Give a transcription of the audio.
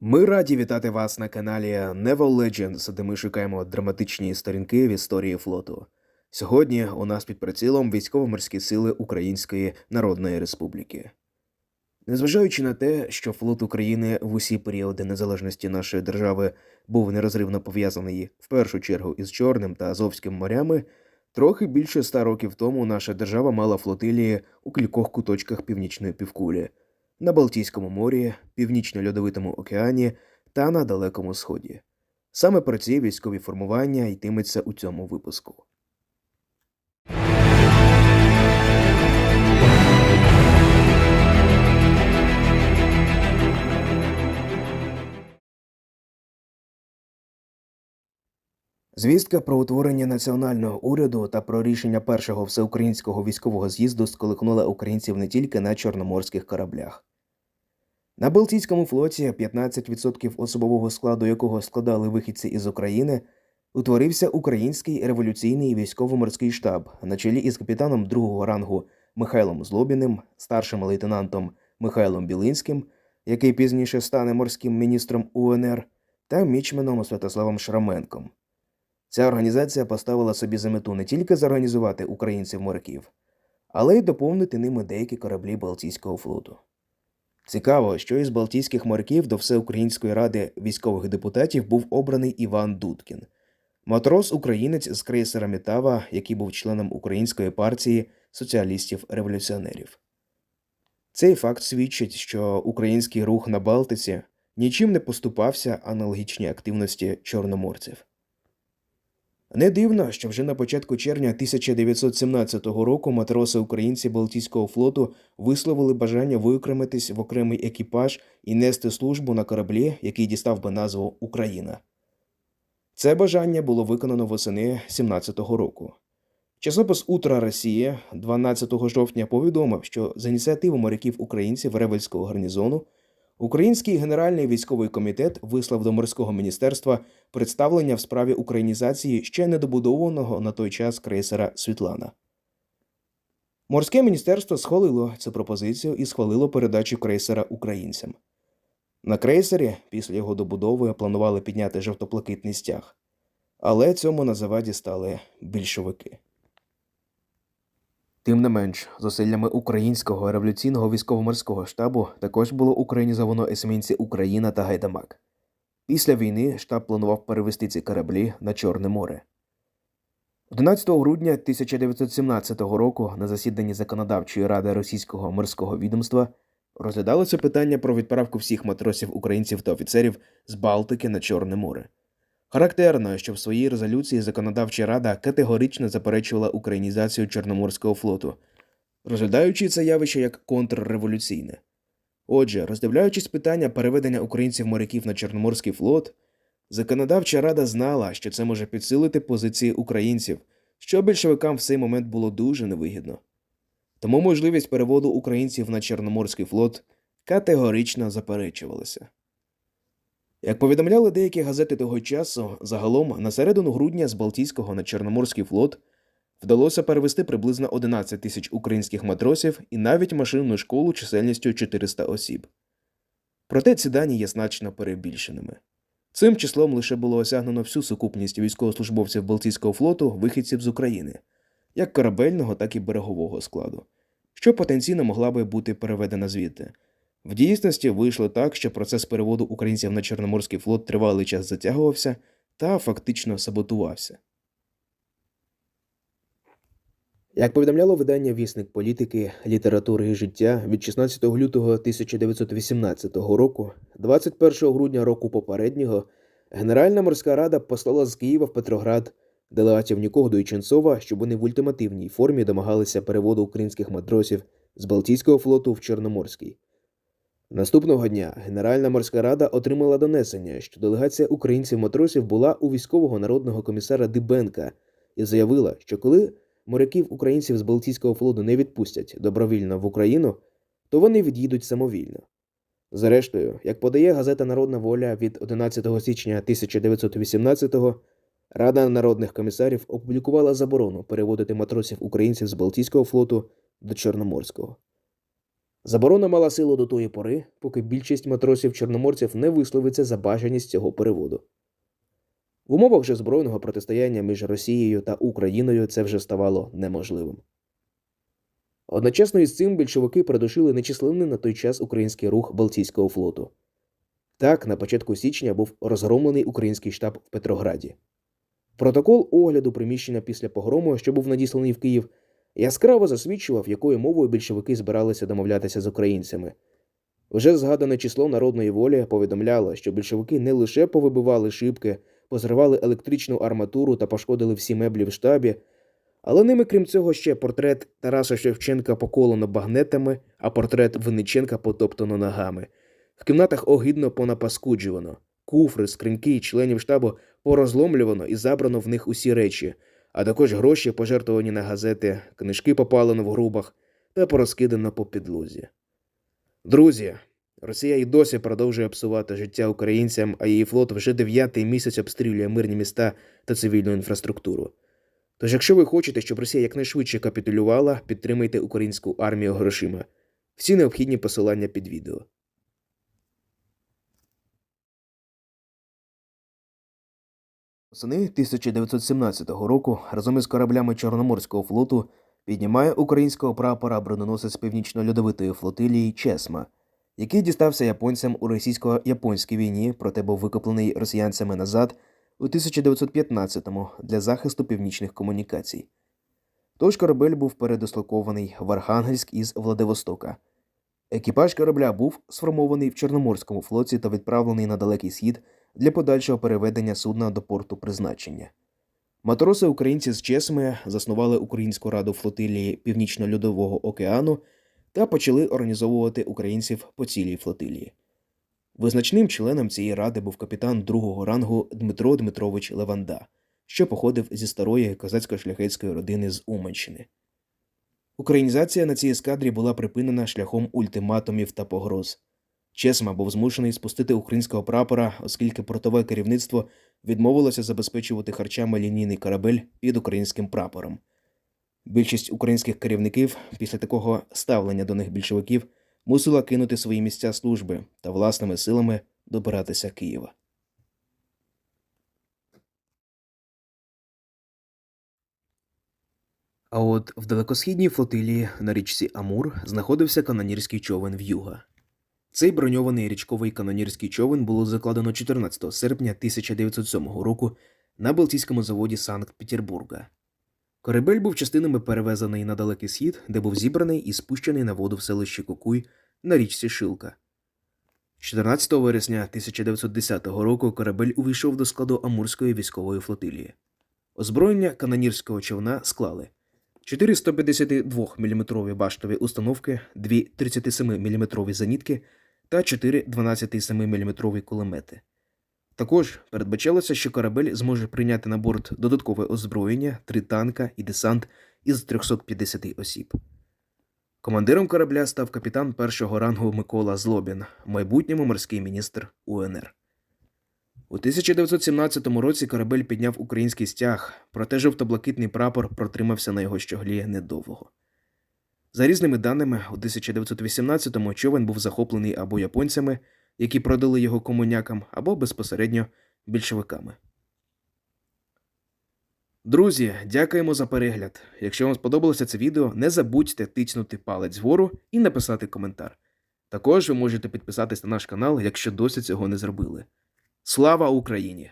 Ми раді вітати вас на каналі Never Legends, де ми шукаємо драматичні сторінки в історії флоту. Сьогодні у нас під прицілом військово-морські сили Української Народної Республіки. Незважаючи на те, що флот України в усі періоди незалежності нашої держави був нерозривно пов'язаний в першу чергу із Чорним та Азовським морями, трохи більше ста років тому наша держава мала флотилії у кількох куточках північної півкулі на Балтійському морі, Північно-Льодовитому океані та на Далекому Сході. Саме про ці військові формування йтиметься у цьому випуску. Звістка про утворення національного уряду та про рішення першого всеукраїнського військового з'їзду сколихнула українців не тільки на чорноморських кораблях. На Балтійському флоті 15% особового складу якого складали вихідці із України, утворився Український революційний військово-морський штаб на чолі із капітаном другого рангу Михайлом Злобіним, старшим лейтенантом Михайлом Білинським, який пізніше стане морським міністром УНР, та мічменом Святославом Шраменком. Ця організація поставила собі за мету не тільки зорганізувати українців-моряків, але й доповнити ними деякі кораблі Балтійського флоту. Цікаво, що із Балтійських моряків до Всеукраїнської ради військових депутатів був обраний Іван Дудкін, матрос-українець з крейсера Мітава, який був членом Української партії соціалістів-революціонерів. Цей факт свідчить, що український рух на Балтиці нічим не поступався аналогічній активності чорноморців. Не дивно, що вже на початку червня 1917 року матроси українці Балтійського флоту висловили бажання виокремитись в окремий екіпаж і нести службу на кораблі, який дістав би назву Україна. Це бажання було виконано восени 17-го року. Часопис Утра Росія 12 жовтня повідомив, що за ініціативу моряків українців Ревельського гарнізону Український генеральний військовий комітет вислав до морського міністерства представлення в справі українізації ще недобудованого на той час крейсера Світлана. Морське міністерство схвалило цю пропозицію і схвалило передачу крейсера українцям. На крейсері після його добудови планували підняти жовтоплакитний стяг, але цьому на заваді стали більшовики. Тим не менш, зусиллями українського революційного військово-морського штабу також було українізовано есмінці Україна та Гайдамак. Після війни штаб планував перевести ці кораблі на Чорне море. 11 грудня 1917 року на засіданні законодавчої ради російського морського відомства розглядалося питання про відправку всіх матросів українців та офіцерів з Балтики на Чорне море. Характерно, що в своїй резолюції законодавча рада категорично заперечувала українізацію Чорноморського флоту, розглядаючи це явище як контрреволюційне. Отже, роздивляючись питання переведення українців-моряків на Чорноморський флот, законодавча рада знала, що це може підсилити позиції українців, що більшовикам в цей момент було дуже невигідно. Тому можливість переводу українців на Чорноморський флот категорично заперечувалася. Як повідомляли деякі газети того часу, загалом на середину грудня з Балтійського на Чорноморський флот вдалося перевести приблизно 11 тисяч українських матросів і навіть машинну школу чисельністю 400 осіб. Проте ці дані є значно перебільшеними. Цим числом лише було осягнено всю сукупність військовослужбовців Балтійського флоту, вихідців з України, як корабельного, так і берегового складу, що потенційно могла би бути переведена звідти. В дійсності вийшло так, що процес переводу українців на Чорноморський флот тривалий час затягувався та фактично саботувався. Як повідомляло видання Вісник політики, літератури і життя від 16 лютого 1918 року, 21 грудня року попереднього, Генеральна морська рада послала з Києва в Петроград делегатів Нікогду і Ченцова, щоб вони в ультимативній формі домагалися переводу українських матросів з Балтійського флоту в Чорноморський. Наступного дня Генеральна морська рада отримала донесення, що делегація українців-матросів була у військового народного комісара Дибенка і заявила, що коли моряків українців з Балтійського флоту не відпустять добровільно в Україну, то вони від'їдуть самовільно. Зрештою, як подає газета Народна воля від 11 січня 1918-го, Рада народних комісарів опублікувала заборону переводити матросів українців з Балтійського флоту до Чорноморського. Заборона мала силу до тої пори, поки більшість матросів-чорноморців не висловиться за бажаність цього переводу. В умовах же збройного протистояння між Росією та Україною це вже ставало неможливим. Одночасно із цим більшовики придушили нечисленний на той час український рух Балтійського флоту. Так, на початку січня був розгромлений український штаб в Петрограді. Протокол огляду приміщення після погрому, що був надісланий в Київ, яскраво засвідчував, якою мовою більшовики збиралися домовлятися з українцями. Вже згадане число народної волі повідомляло, що більшовики не лише повибивали шибки, позривали електричну арматуру та пошкодили всі меблі в штабі, але ними, крім цього, ще портрет Тараса Шевченка поколено багнетами, а портрет Винниченка потоптано ногами. В кімнатах огидно понапаскуджувано. Куфри, скриньки членів штабу порозломлювано і забрано в них усі речі, а також гроші, пожертвовані на газети, книжки попалено в грубах та порозкидано по підлозі. Друзі, Росія й досі продовжує псувати життя українцям, а її флот вже дев'ятий місяць обстрілює мирні міста та цивільну інфраструктуру. Тож, якщо ви хочете, щоб Росія якнайшвидше капітулювала, підтримайте українську армію грошима. Всі необхідні посилання під відео. Восени 1917 року разом із кораблями Чорноморського флоту піднімає українського прапора броненосець північно-льодовитої флотилії Чесма, який дістався японцям у російсько-японській війні, проте був викоплений росіянцями назад у 1915-му для захисту північних комунікацій. Тож корабель був передислокований в Архангельськ із Владивостока. Екіпаж корабля був сформований в Чорноморському флоті та відправлений на далекий схід для подальшого переведення судна до порту призначення. Матроси українці з Чесми заснували Українську раду флотилії Північно-Льодового океану та почали організовувати українців по цілій флотилії. Визначним членом цієї ради був капітан другого рангу Дмитро Дмитрович Леванда, що походив зі старої козацько-шляхетської родини з Уманщини. Українізація на цій ескадрі була припинена шляхом ультиматумів та погроз. Чесма був змушений спустити українського прапора, оскільки портове керівництво відмовилося забезпечувати харчами лінійний корабель під українським прапором. Більшість українських керівників після такого ставлення до них більшовиків мусила кинути свої місця служби та власними силами добиратися Києва. А от в далекосхідній флотилії на річці Амур знаходився канонірський човен В'юга. Цей броньований річковий канонірський човен було закладено 14 серпня 1907 року на Балтійському заводі Санкт-Петербурга. Корабель був частинами перевезений на далекий схід, де був зібраний і спущений на воду в селищі Кукуй на річці Шилка. 14 вересня 1910 року корабель увійшов до складу Амурської військової флотилії. Озброєння канонірського човна склали 4 152-мм баштові установки, 2 37-мм зенітки та 4 12,7-мм кулемети. Також передбачалося, що корабель зможе прийняти на борт додаткове озброєння, три танка і десант із 350 осіб. Командиром корабля став капітан першого рангу Микола Злобін, майбутньому морський міністр УНР. У 1917 році корабель підняв український стяг, проте жовто-блакитний прапор протримався на його щоглі недовго. За різними даними, у 1918-му човен був захоплений або японцями, які продали його комунякам, або безпосередньо більшовиками. Друзі, дякуємо за перегляд. Якщо вам сподобалося це відео, не забудьте тицнути палець вгору і написати коментар. Також ви можете підписатись на наш канал, якщо досі цього не зробили. Слава Україні!